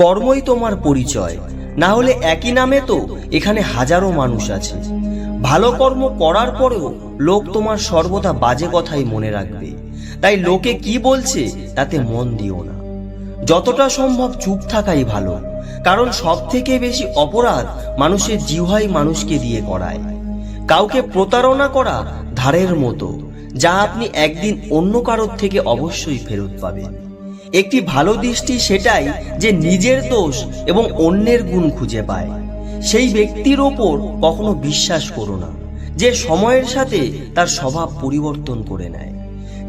কর্মই তোমার পরিচয়। না হলে একই নামে তো এখানে হাজারো মানুষ আছে। ভালো কর্ম করার পরেও লোক তোমার সর্বদা বাজে কথাই মনে রাখবে। তাই লোকে কি বলছে তাতে মন দিও না। যতটা সম্ভব চুপ থাকাই ভালো, কারণ সব থেকে বেশি অপরাধ মানুষের জিহাই মানুষকে দিয়ে করায়। কাউকে প্রতারণা করা ধারের মতো, যা আপনি একদিন অন্য কারোর থেকে অবশ্যই ফেরত পাবেন। একটি ভালো দৃষ্টি সেটাই যে নিজের দোষ এবং অন্যের গুণ খুঁজে পায়। সেই ব্যক্তির ওপর কখনো বিশ্বাস করো না, যে সময়ের সাথে তার স্বভাব পরিবর্তন করে নেয়।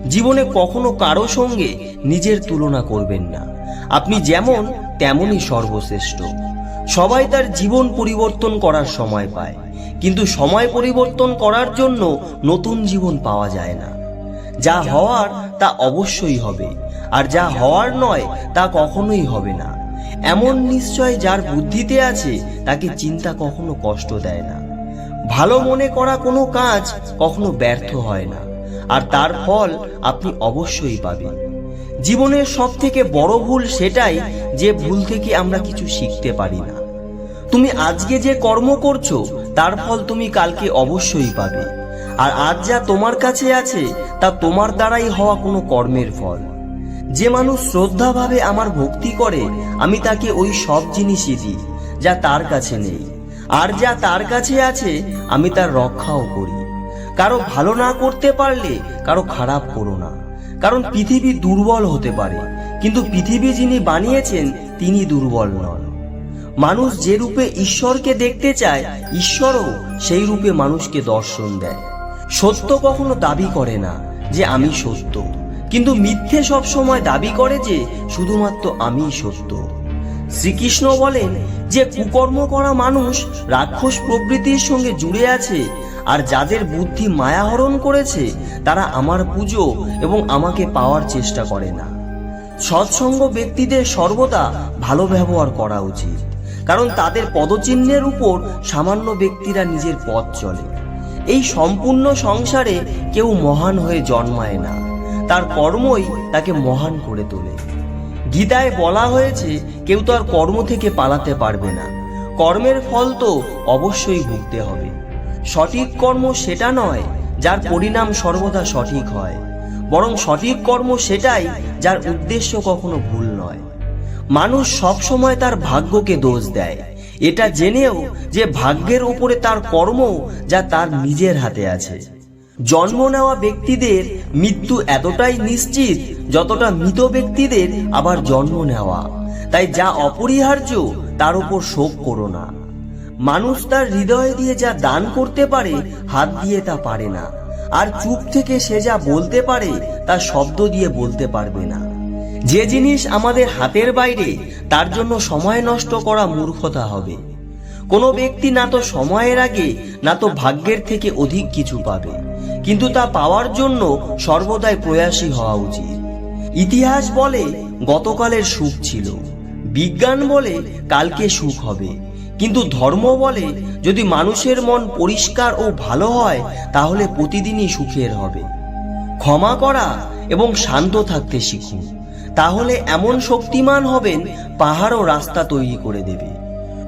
জীবনে কখনো কারও সঙ্গে নিজের তুলনা করবেন না। আপনি যেমন, তেমনই সর্বশ্রেষ্ঠ। সবাই তার জীবন পরিবর্তন করার সময় পায়, কিন্তু সময় পরিবর্তন করার জন্য নতুন জীবন পাওয়া যায় না। যা হওয়ার তা অবশ্যই হবে। আর যা হওয়ার নয়, তা কখনোই হবে না। এমন নিশ্চয় যার বুদ্ধিতে আছে, তাকে চিন্তা কখনো কষ্ট দেয় না। ভালো মনে করা কোনো কাজ কখনো ব্যর্থ হয় না, আর তার ফল আপনি অবশ্যই পাবেন। জীবনের সব থেকে বড় ভুল সেটাই যে ভুল থেকে আমরা কিছু শিখতে পারি না। তুমি আজকে যে কর্ম করছ, তার ফল তুমি কালকে অবশ্যই পাবে। আর আজ যা তোমার কাছে আছে, তা তোমার দ্বারাই হওয়া কোনো কর্মের ফল। যে মানুষ শ্রদ্ধাভাবে আমার ভক্তি করে, আমি তাকে ওই সব জিনিসই দিই, যা তার কাছে নেই। আর যা তার কাছে আছে, আমি তার রক্ষাও করি। কারও ভালো না করতে পারলে, কারও খারাপ করো না। কারণ পৃথিবী দুর্বল হতে পারে, কিন্তু পৃথিবী যিনি বানিয়েছেন, তিনি দুর্বল নন। মানুষ যে রূপে ঈশ্বরকে দেখতে চায়, ঈশ্বরও সেই রূপে মানুষকে দর্শন দেয়। সত্য কখনো দাবি করে না যে আমি সত্য। কিন্তু মিথ্যে সব সময় দাবি করে যে শুধুমাত্র আমিই সত্য। শ্রীকৃষ্ণ বলেন যে কুকর্ম করা মানুষ রাক্ষস প্রবৃত্তির সঙ্গে জুড়ে আছে আর যাদের বুদ্ধি মায়াহরণ করেছে, তারা আমার পুজো এবং আমাকে পাওয়ার চেষ্টা করে না। সৎসঙ্গ ব্যক্তিদের সর্বদা ভালো ব্যবহার করা উচিত, কারণ তাদের পদচিহ্নের উপর সামান্য ব্যক্তিরা নিজের পথ চলে। এই সম্পূর্ণ সংসারে কেউ মহান হয়ে জন্মায় না। তার কর্মই তাকে মহান করে তোলে। গীতায় বলা হয়েছে, কেউ তো আর কর্ম থেকে পালাতে পারবে না। কর্মের ফল তো অবশ্যই ভুগতে হবে। সঠিক কর্ম সেটা নয় যার পরিণাম সর্বদা সঠিক হয়, বরং সঠিক কর্ম সেটাই যার উদ্দেশ্য কখনো ভুল নয়। মানুষ সব সময় তার ভাগ্যকে দোষ দেয়। এটা জেনেও যে ভাগ্যের উপরে তার কর্ম যা তার নিজের হাতে আছে। জন্ম নেওয়া ব্যক্তিদের মৃত্যু এতটাই নিশ্চিত যতটা মৃত ব্যক্তিদের আবার জন্ম নেওয়া। তাই যা অপরিহার্য, তার উপর শোক করো না। মানুষ তার হৃদয় দিয়ে যা দান করতে পারে, হাত দিয়ে তা পারে না। আর চুপ থেকে সে যা বলতে পারে, তা শব্দ দিয়ে বলতে পারবে না। যে জিনিস আমাদের হাতের বাইরে, তার জন্য সময় নষ্ট করা মূর্খতা হবে। কোনো ব্যক্তি না তো সময়ের আগে, না তো ভাগ্যের থেকে অধিক কিছু পাবে। কিন্তু তা পাওয়ার জন্য সর্বদাই প্রয়াসী হওয়া উচিত। ইতিহাস বলে গতকালের সুখ ছিল, বিজ্ঞান বলে কালকে সুখ হবে, কিন্তু ধর্ম বলে যদি মানুষের মন পরিষ্কার ও ভালো হয়, তাহলে প্রতিদিনই সুখের হবে। ক্ষমা করা এবং শান্ত থাকতে শিখুন, তাহলে এমন শক্তিমান হবেন পাহাড়ও রাস্তা তৈরি করে দেবে।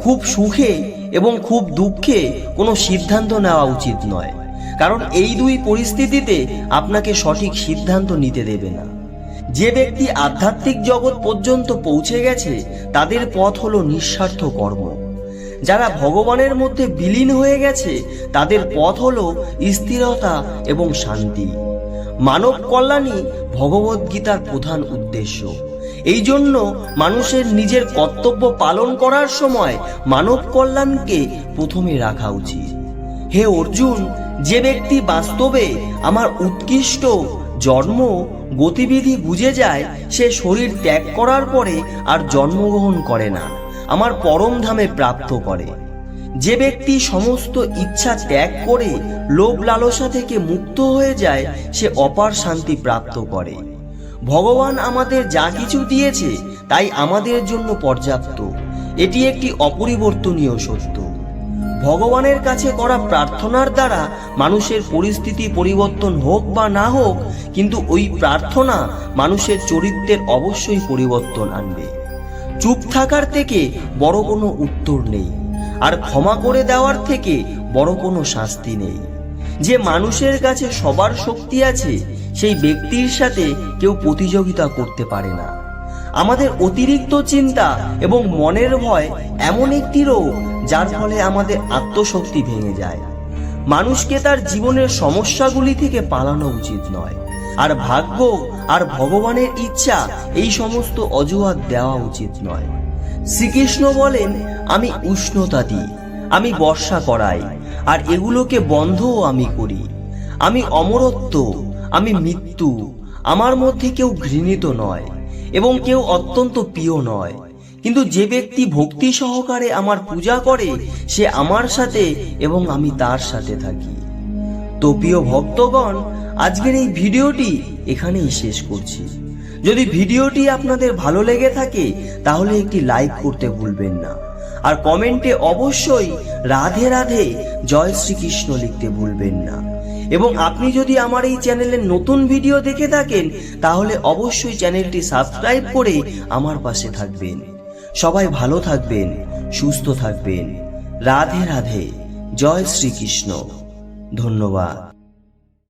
খুব সুখে এবং খুব দুঃখে কোনো সিদ্ধান্ত নেওয়া উচিত নয়। কারণ এই দুই পরিস্থিতিতে আপনাকে সঠিক সিদ্ধান্ত নিতে দেবে না। যে ব্যক্তি আধ্যাত্মিক জগৎ পর্যন্ত পৌঁছে গেছে, তাদের পথ হলো নিঃস্বার্থ কর্ম। যারা ভগবানের মধ্যে বিলীন হয়ে গেছে, তাদের পথ হলো স্থিরতা এবং শান্তি। মানব কল্যাণই ভগবদ্গীতার প্রধান উদ্দেশ্য। এই জন্য মানুষের নিজের কর্তব্য পালন করার সময় মানব কল্যাণকে প্রথমে রাখা উচিত। হে অর্জুন যে ব্যক্তি বাস্তবে আমার উৎকৃষ্ট জন্ম গতিবিধি বুঝে যায়, সে শরীর ত্যাগ করার পরে আর জন্মগ্রহণ করে না, আমার পরম ধামে প্রাপ্ত করে। যে ব্যক্তি সমস্ত ইচ্ছা ত্যাগ করে লোভ লালসা থেকে মুক্ত হয়ে যায়, সে অপার শান্তি প্রাপ্ত করে। ভগবান আমাদের যা কিছু দিয়েছে, তাই আমাদের জন্য পর্যাপ্ত। এটি একটি অপরিবর্তনীয় সত্য। ভগবানের কাছে করা প্রার্থনার দ্বারা মানুষের পরিস্থিতি পরিবর্তন হোক বা না হোক, কিন্তু ওই প্রার্থনা মানুষের চরিত্রের অবশ্যই পরিবর্তন আনবে। চুপ থাকার থেকে বড় কোনো উত্তর নেই, আর ক্ষমা করে দেওয়ার থেকে বড় কোনো শাস্তি নেই। যে মানুষের কাছে সবার শক্তি আছে, সেই ব্যক্তির সাথে কেউ প্রতিযোগিতা করতে পারে না। আমাদের অতিরিক্ত চিন্তা এবং মনের ভয় এমন একটি রোগ যার ফলে আমাদের আত্মশক্তি ভেঙে যায়। মানুষকে তার জীবনের সমস্যাগুলি থেকে পালানো উচিত নয়। আর ভাগ্য আর ভগবানের ইচ্ছা এই সমস্ত অজুহাত দেওয়া উচিত নয়। শ্রীকৃষ্ণ বলেন, আমি উষ্ণতা দিই, আমি বর্ষা করাই, আর এগুলোকে বন্ধও আমি করি। আমি অমরত্ব, আমি মৃত্যু, আমার মধ্যে কেউ ঘৃণিত নয়। এবং কেউ অত্যন্ত প্রিয় নয়। কিন্তু যে ব্যক্তি ভক্তি সহকারে আমার পূজা করে, সে আমার সাথে এবং আমি তার সাথে থাকি। তো প্রিয় ভক্তগণ, আজকের এই ভিডিওটি এখানেই শেষ করছি। যদি ভিডিওটি আপনাদের ভালো লেগে থাকে, তাহলে একটি লাইক করতে ভুলবেন না। আর কমেন্টে অবশ্যই রাধে রাধে জয় শ্রীকৃষ্ণ লিখতে ভুলবেন না। এবং আপনি যদি আমার এই চ্যানেলের নতুন ভিডিও দেখে থাকেন, তাহলে অবশ্যই চ্যানেলটি সাবস্ক্রাইব করে আমার পাশে থাকবেন। সবাই ভালো থাকবেন, সুস্থ থাকবেন। রাধে রাধে। জয় শ্রীকৃষ্ণ। ধন্যবাদ।